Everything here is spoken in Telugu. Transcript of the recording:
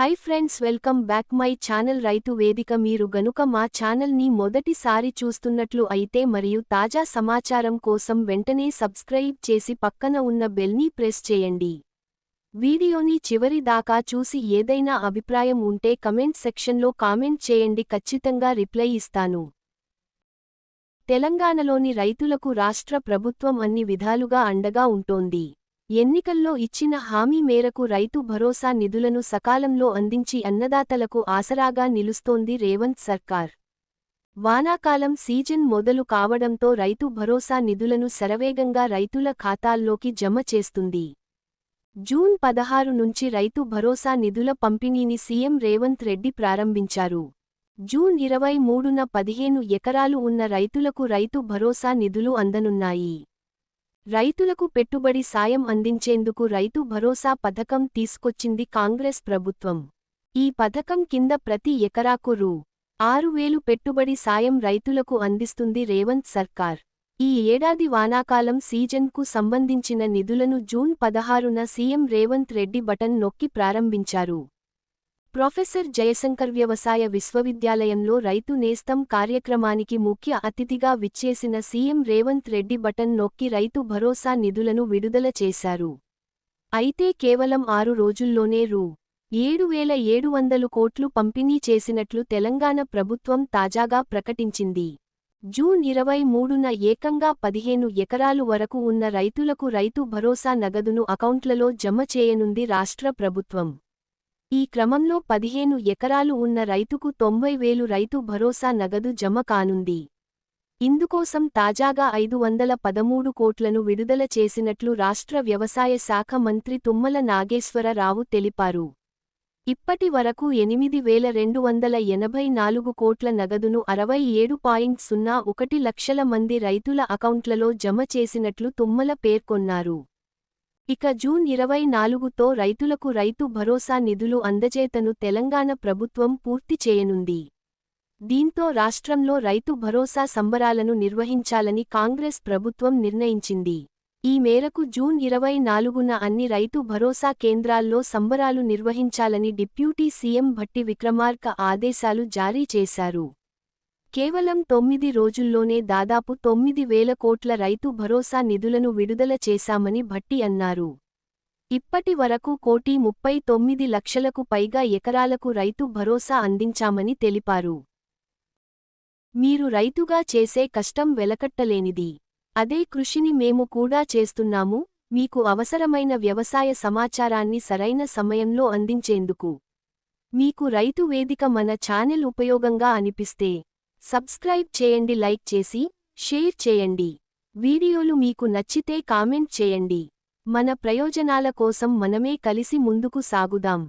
Hi friends welcome back my channel Raithu Vedika మీరు గనుక మా ఛానల్ని మొదటిసారి చూస్తున్నట్లు అయితే మరియు తాజా సమాచారం కోసం వెంటనే సబ్స్క్రైబ్ చేసి పక్కన ఉన్న బెల్ని ప్రెస్ చేయండి. వీడియోని చివరి దాకా చూసి ఏదైనా అభిప్రాయం ఉంటే కమెంట్ సెక్షన్లో కామెంట్ చేయండి. ఖచ్చితంగా రిప్లై ఇస్తాను. తెలంగాణలోని రైతులకు రాష్ట్ర ప్రభుత్వం అన్ని విధాలుగా అండగా ఉంటోంది. ఎన్నికల్లో ఇచ్చిన హామీ మేరకు రైతు భరోసా నిధులను సకాలంలో అందించి అన్నదాతలకు ఆసరాగా నిలుస్తోంది రేవంత్ సర్కార్. వానాకాలం సీజన్ మొదలు కావడంతో రైతు భరోసా నిధులను శరవేగంగా రైతుల ఖాతాల్లోకి జమ చేస్తుంది. జూన్ పదహారు నుంచి రైతు భరోసా నిధుల పంపిణీని సీఎం రేవంత్ రెడ్డి ప్రారంభించారు. జూన్ ఇరవై మూడున పదిహేను ఎకరాలు ఉన్న రైతులకు రైతు భరోసా నిధులు అందనున్నాయి. రైతులకు పెట్టుబడి సాయం అందించేందుకు రైతు భరోసా పథకం తీసుకొచ్చింది కాంగ్రెస్ ప్రభుత్వం. ఈ పథకం కింద ప్రతి ఎకరాకు రూ. ఆరు వేలు పెట్టుబడి సాయం రైతులకు అందిస్తుంది రేవంత్ సర్కార్. ఈ ఏడాది వానాకాలం సీజన్కు సంబంధించిన నిధులను జూన్ పదహారున సీఎం రేవంత్ రెడ్డి బటన్ నొక్కి ప్రారంభించారు. ప్రొఫెసర్ జయశంకర్ వ్యవసాయ విశ్వవిద్యాలయంలో రైతు నేస్తం కార్యక్రమానికి ముఖ్య అతిథిగా విచ్చేసిన సీఎం రేవంత్ రెడ్డి బటన్ నొక్కి రైతు భరోసా నిధులను విడుదల చేశారు. అయితే కేవలం ఆరు రోజుల్లోనే రూ. ఏడు వేల ఏడు వందలు కోట్లు పంపిణీ చేసినట్లు తెలంగాణ ప్రభుత్వం తాజాగా ప్రకటించింది. జూన్ ఇరవై మూడున ఏకంగా పదిహేను ఎకరాలు వరకు ఉన్న రైతులకు రైతు భరోసా నగదును అకౌంట్లలో జమ చేయనుంది రాష్ట్ర ప్రభుత్వం. ఈ క్రమంలో పదిహేను ఎకరాలు ఉన్న రైతుకు తొంభై వేలు రైతు భరోసా నగదు జమ కానుంది. ఇందుకోసం తాజాగా ఐదు వందల పదమూడు కోట్లను విడుదల చేసినట్లు రాష్ట్ర వ్యవసాయ శాఖ మంత్రి తుమ్మల నాగేశ్వరరావు తెలిపారు. ఇప్పటి వరకు ఎనిమిది వేల రెండు వందల ఎనభై నాలుగు కోట్ల నగదును అరవై ఏడు పాయింట్ సున్నా ఒకటి లక్షల మంది రైతుల అకౌంట్లలో జమ చేసినట్లు తుమ్మల పేర్కొన్నారు. ఇక జూన్ ఇరవై నాలుగుతో రైతులకు రైతు భరోసా నిధులు అందజేతను తెలంగాణ ప్రభుత్వం పూర్తి చేయనుంది. దీంతో రాష్ట్రంలో రైతు భరోసా సంబరాలను నిర్వహించాలని కాంగ్రెస్ ప్రభుత్వం నిర్ణయించింది. ఈ మేరకు జూన్ ఇరవై నాలుగున అన్ని రైతు భరోసా కేంద్రాల్లో సంబరాలు నిర్వహించాలని డిప్యూటీ సీఎం భట్టి విక్రమార్క ఆదేశాలు జారీ చేశారు. కేవలం తొమ్మిది రోజుల్లోనే దాదాపు తొమ్మిది వేల కోట్ల రైతు భరోసా నిధులను విడుదల చేశామని భట్టి అన్నారు. ఇప్పటి వరకు కోటి ముప్పై తొమ్మిది లక్షలకు పైగా ఎకరాలకు రైతు భరోసా అందించామని తెలిపారు. మీరు రైతుగా చేసే కష్టం వెలకట్టలేనిది. అదే కృషిని మేము కూడా చేస్తున్నాము. మీకు అవసరమైన వ్యవసాయ సమాచారాన్ని సరైన సమయంలో అందించేందుకు. మీకు రైతు వేదిక మన ఛానెల్ ఉపయోగంగా అనిపిస్తే సబ్స్క్రైబ్ చేయండి లైక్ చేసి షేర్ చేయండి. వీడియోలు మీకు నచ్చితే కామెంట్ చేయండి. మన ప్రయోజనాల కోసం మనమే కలిసి ముందుకు సాగుదాం.